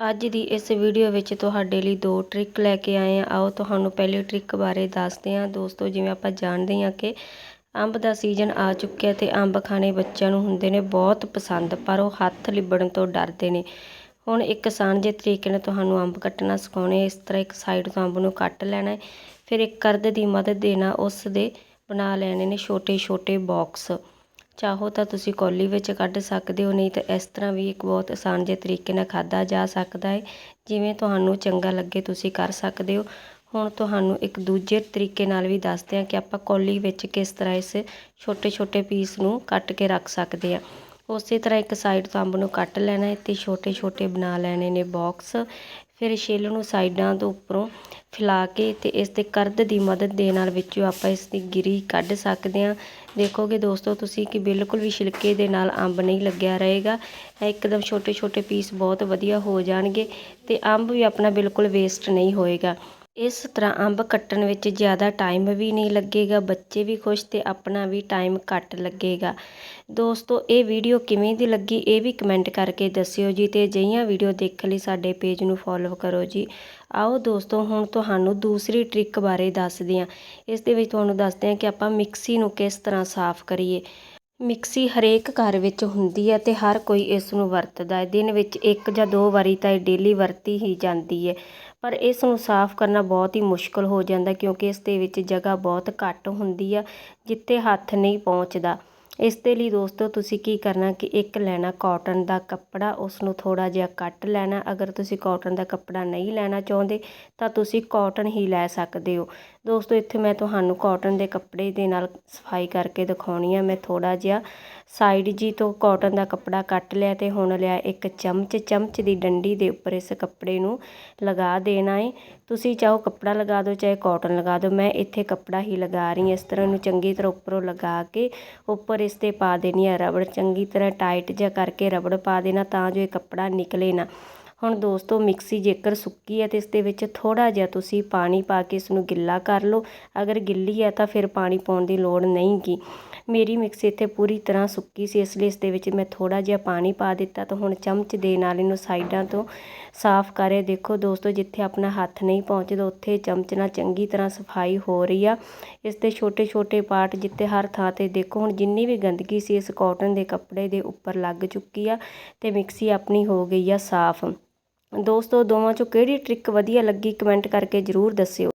ਅੱਜ ਦੀ ਇਸ ਵੀਡੀਓ ਵਿੱਚ ਤੁਹਾਡੇ ਲਈ ਦੋ ਟਰਿਕ ਲੈ ਕੇ ਆਏ ਆ ਆਓ ਤੁਹਾਨੂੰ ਪਹਿਲੀ ਟਰਿਕ ਬਾਰੇ ਦੱਸਦੇ ਹਾਂ। ਦੋਸਤੋ, ਜਿਵੇਂ ਆਪਾਂ ਜਾਣਦੇ ਹਾਂ ਕਿ ਅੰਬ ਦਾ ਸੀਜ਼ਨ ਆ ਚੁੱਕਿਆ ਤੇ ਅੰਬ ਖਾਣੇ ਬੱਚਿਆਂ ਨੂੰ ਹੁੰਦੇ ਨੇ ਬਹੁਤ ਪਸੰਦ, ਪਰ ਉਹ ਹੱਥ ਲਿਬੜਨ ਤੋਂ ਡਰਦੇ ਨੇ। ਹੁਣ ਇੱਕ ਆਸਾਨ ਜਿਹੇ ਤਰੀਕੇ ਨਾਲ ਤੁਹਾਨੂੰ ਅੰਬ ਕੱਟਣਾ ਸਿਖਾਉਣੇ ਇਸ ਤਰ੍ਹਾਂ ਇੱਕ ਸਾਈਡ ਤੋਂ ਅੰਬ ਨੂੰ ਕੱਟ ਲੈਣਾ ਹੈ, ਫਿਰ ਇੱਕ ਕਰਦ ਦੀ ਮਦਦ ਦੇ ਨਾਲ ਉਸ ਦੇ ਬਣਾ ਲੈਣੇ ਨੇ ਛੋਟੇ ਛੋਟੇ ਬਾਕਸ ਚਾਹੋ ਤਾਂ ਤੁਸੀਂ ਕੌਲੀ ਵਿੱਚ ਕੱਢ ਸਕਦੇ ਹੋ, ਨਹੀਂ ਤਾਂ ਇਸ ਤਰ੍ਹਾਂ ਵੀ ਇੱਕ ਬਹੁਤ ਆਸਾਨ ਜਿਹੇ ਤਰੀਕੇ ਨਾਲ ਖਾਧਾ ਜਾ ਸਕਦਾ ਹੈ। ਜਿਵੇਂ ਤੁਹਾਨੂੰ ਚੰਗਾ ਲੱਗੇ ਤੁਸੀਂ ਕਰ ਸਕਦੇ ਹੋ। ਹੁਣ ਤੁਹਾਨੂੰ ਇੱਕ ਦੂਜੇ ਤਰੀਕੇ ਨਾਲ ਵੀ ਦੱਸਦੇ ਹਾਂ ਕਿ ਆਪਾਂ ਕੌਲੀ ਵਿੱਚ ਕਿਸ ਤਰ੍ਹਾਂ ਇਸ ਛੋਟੇ ਛੋਟੇ ਪੀਸ ਨੂੰ ਕੱਟ ਕੇ ਰੱਖ ਸਕਦੇ ਹਾਂ। ਉਸੇ ਤਰ੍ਹਾਂ ਇੱਕ ਸਾਈਡ ਤੋਂ ਅੰਬ ਨੂੰ ਕੱਟ ਲੈਣਾ ਹੈ ਤੇ ਛੋਟੇ ਛੋਟੇ ਬਣਾ ਲੈਣੇ ਨੇ ਬਾਕਸ ਫਿਰ ਛਿੱਲ ਨੂੰ ਸਾਈਡਾਂ ਤੋਂ ਉੱਪਰੋਂ ਫੈਲਾ ਕੇ ਅਤੇ ਇਸ ਦੇ ਕਰਦ ਦੀ ਮਦਦ ਦੇ ਨਾਲ ਵਿੱਚੋਂ ਆਪਾਂ ਇਸ ਦੀ ਗਿਰੀ ਕੱਢ ਸਕਦੇ ਹਾਂ। ਦੇਖੋਗੇ ਦੋਸਤੋ ਤੁਸੀਂ ਕਿ ਬਿਲਕੁਲ ਵੀ ਛਿਲਕੇ ਦੇ ਨਾਲ ਅੰਬ ਨਹੀਂ ਲੱਗਿਆ ਰਹੇਗਾ। ਇੱਕਦਮ ਛੋਟੇ ਛੋਟੇ ਪੀਸ ਬਹੁਤ ਵਧੀਆ ਹੋ ਜਾਣਗੇ ਅਤੇ ਅੰਬ ਵੀ ਆਪਣਾ ਬਿਲਕੁਲ ਵੇਸਟ ਨਹੀਂ ਹੋਏਗਾ। ਇਸ ਤਰ੍ਹਾਂ ਅੰਬ ਕੱਟਣ ਵਿੱਚ ਜ਼ਿਆਦਾ ਟਾਈਮ ਵੀ ਨਹੀਂ ਲੱਗੇਗਾ, ਬੱਚੇ ਵੀ ਖੁਸ਼ ਅਤੇ ਆਪਣਾ ਵੀ ਟਾਈਮ ਘੱਟ ਲੱਗੇਗਾ। ਦੋਸਤੋ, ਇਹ ਵੀਡੀਓ ਕਿਵੇਂ ਦੀ ਲੱਗੀ ਇਹ ਵੀ ਕਮੈਂਟ ਕਰਕੇ ਦੱਸਿਓ ਜੀ ਅਤੇ ਅਜਿਹੀਆਂ ਵੀਡੀਓ ਦੇਖਣ ਲਈ ਸਾਡੇ ਪੇਜ ਨੂੰ ਫੋਲੋ ਕਰੋ ਜੀ। ਆਓ ਦੋਸਤੋ, ਹੁਣ ਤੁਹਾਨੂੰ ਦੂਸਰੀ ਟ੍ਰਿਕ ਬਾਰੇ ਦੱਸਦੇ ਹਾਂ। ਇਸ ਦੇ ਵਿੱਚ ਤੁਹਾਨੂੰ ਦੱਸਦੇ ਹਾਂ ਕਿ ਆਪਾਂ ਮਿਕਸੀ ਨੂੰ ਕਿਸ ਤਰ੍ਹਾਂ ਸਾਫ਼ ਕਰੀਏ। ਮਿਕਸੀ ਹਰੇਕ ਘਰ ਵਿੱਚ ਹੁੰਦੀ ਹੈ ਅਤੇ ਹਰ ਕੋਈ ਇਸ ਨੂੰ ਵਰਤਦਾ ਹੈ। ਦਿਨ ਵਿੱਚ ਇੱਕ ਜਾਂ ਦੋ ਵਾਰੀ ਤਾਂ ਇਹ ਡੇਲੀ ਵਰਤੀ ਹੀ ਜਾਂਦੀ ਹੈ। ਪਰ ਇਸ ਨੂੰ ਸਾਫ਼ ਕਰਨਾ ਬਹੁਤ ਹੀ ਮੁਸ਼ਕਲ ਹੋ ਜਾਂਦਾ ਕਿਉਂਕਿ ਇਸ ਦੇ ਵਿੱਚ ਜਗ੍ਹਾ ਬਹੁਤ ਘੱਟ ਹੁੰਦੀ ਆ, ਜਿੱਥੇ ਹੱਥ ਨਹੀਂ ਪਹੁੰਚਦਾ। ਇਸ ਦੇ ਲਈ ਦੋਸਤੋ, ਤੁਸੀਂ ਕੀ ਕਰਨਾ ਕਿ ਇੱਕ ਲੈਣਾ ਕਾਟਨ ਦਾ ਕੱਪੜਾ ਉਸ ਨੂੰ ਥੋੜਾ ਜਿਹਾ ਕੱਟ ਲੈਣਾ। ਅਗਰ ਤੁਸੀਂ ਕਾਟਨ ਦਾ ਕੱਪੜਾ ਨਹੀਂ ਲੈਣਾ ਚਾਹੁੰਦੇ, ਤਾਂ ਤੁਸੀਂ ਕਾਟਨ ਹੀ ਲੈ ਸਕਦੇ ਹੋ। ਦੋਸਤੋ, ਇੱਥੇ ਮੈਂ ਤੁਹਾਨੂੰ ਕਾਟਨ ਦੇ ਕੱਪੜੇ ਦੇ ਨਾਲ ਸਫ਼ਾਈ ਕਰਕੇ ਦਿਖਾਉਣੀ ਆ। ਮੈਂ ਥੋੜਾ ਜਿਹਾ ਸਾਈਡ ਜੀ ਤੋਂ ਕਾਟਨ ਦਾ ਕੱਪੜਾ ਕੱਟ ਲਿਆ ਤੇ ਹੁਣ ਲਿਆ ਇੱਕ ਚਮਚ ਚਮਚ ਦੀ ਡੰਡੀ ਦੇ ਉੱਪਰ ਇਸ ਕੱਪੜੇ ਨੂੰ ਲਗਾ ਦੇਣਾ ਹੈ ਤੁਸੀਂ ਚਾਹੋ ਕੱਪੜਾ ਲਗਾ ਦਿਓ, ਚਾਹੇ ਕਾਟਨ ਲਗਾ ਦਿਓ। ਮੈਂ ਇੱਥੇ ਕੱਪੜਾ ਹੀ ਲਗਾ ਰਹੀ ਹਾਂ। ਇਸ ਤਰ੍ਹਾਂ ਨੂੰ ਚੰਗੀ ਤਰ੍ਹਾਂ ਉੱਪਰੋਂ ਲਗਾ ਕੇ ਉੱਪਰ ਇਸ 'ਤੇ ਪਾ ਦੇਣੀ ਹੈ ਰਬੜ। ਚੰਗੀ ਤਰ੍ਹਾਂ ਟਾਈਟ ਜਿਹਾ ਕਰਕੇ ਰਬੜ ਪਾ ਦੇਣਾ ਤਾਂ ਜੋ ਇਹ ਕੱਪੜਾ ਨਿਕਲੇ ਨਾ। ਹੁਣ ਦੋਸਤੋ, ਮਿਕਸੀ ਜੇਕਰ ਸੁੱਕੀ ਹੈ ਤੇ ਇਸ ਦੇ ਵਿੱਚ ਥੋੜਾ ਜਿਹਾ ਤੁਸੀਂ ਪਾਣੀ ਪਾ ਕੇ ਇਸ ਨੂੰ ਗਿੱਲਾ ਕਰ ਲਓ। ਅਗਰ ਗਿੱਲੀ ਹੈ ਤਾਂ ਫਿਰ ਪਾਣੀ ਪਾਉਣ ਦੀ ਲੋੜ ਨਹੀਂ ਗੀ ਮੇਰੀ ਮਿਕਸੀ ਇੱਥੇ ਪੂਰੀ ਤਰ੍ਹਾਂ ਸੁੱਕੀ ਸੀ, ਇਸ ਲਈ ਇਸ ਦੇ ਵਿੱਚ ਮੈਂ ਥੋੜਾ ਜਿਹਾ ਪਾਣੀ ਪਾ ਦਿੱਤਾ ਤਾਂ ਹੁਣ ਚਮਚ ਦੇ ਨਾਲ ਇਹਨੂੰ ਸਾਈਡਾਂ ਤੋਂ ਸਾਫ਼ ਕਰੇ। ਦੇਖੋ ਦੋਸਤੋ, ਜਿੱਥੇ ਆਪਣਾ ਹੱਥ ਨਹੀਂ ਪਹੁੰਚਦਾ, ਉੱਥੇ ਚਮਚ ਨਾਲ ਚੰਗੀ ਤਰ੍ਹਾਂ ਸਫ਼ਾਈ ਹੋ ਰਹੀ ਆ। ਇਸ ਦੇ ਛੋਟੇ ਛੋਟੇ ਪਾਰਟ ਜਿੱਥੇ ਹਰ ਥਾਂ ਤੇ ਦੇਖੋ, ਹੁਣ ਜਿੰਨੀ ਵੀ ਗੰਦਗੀ ਸੀ, ਇਸ ਕਾਟਨ ਦੇ ਕੱਪੜੇ ਦੇ ਉੱਪਰ ਲੱਗ ਚੁੱਕੀ ਆ ਤੇ ਮਿਕਸੀ ਆਪਣੀ ਹੋ ਗਈ ਆ ਸਾਫ਼। ਦੋਸਤੋ, ਦੋਵਾਂ ਚੋਂ ਕਿਹੜੀ ਟ੍ਰਿਕ ਵਧੀਆ ਲੱਗੀ ਕਮੈਂਟ ਕਰਕੇ ਜ਼ਰੂਰ ਦੱਸਿਓ।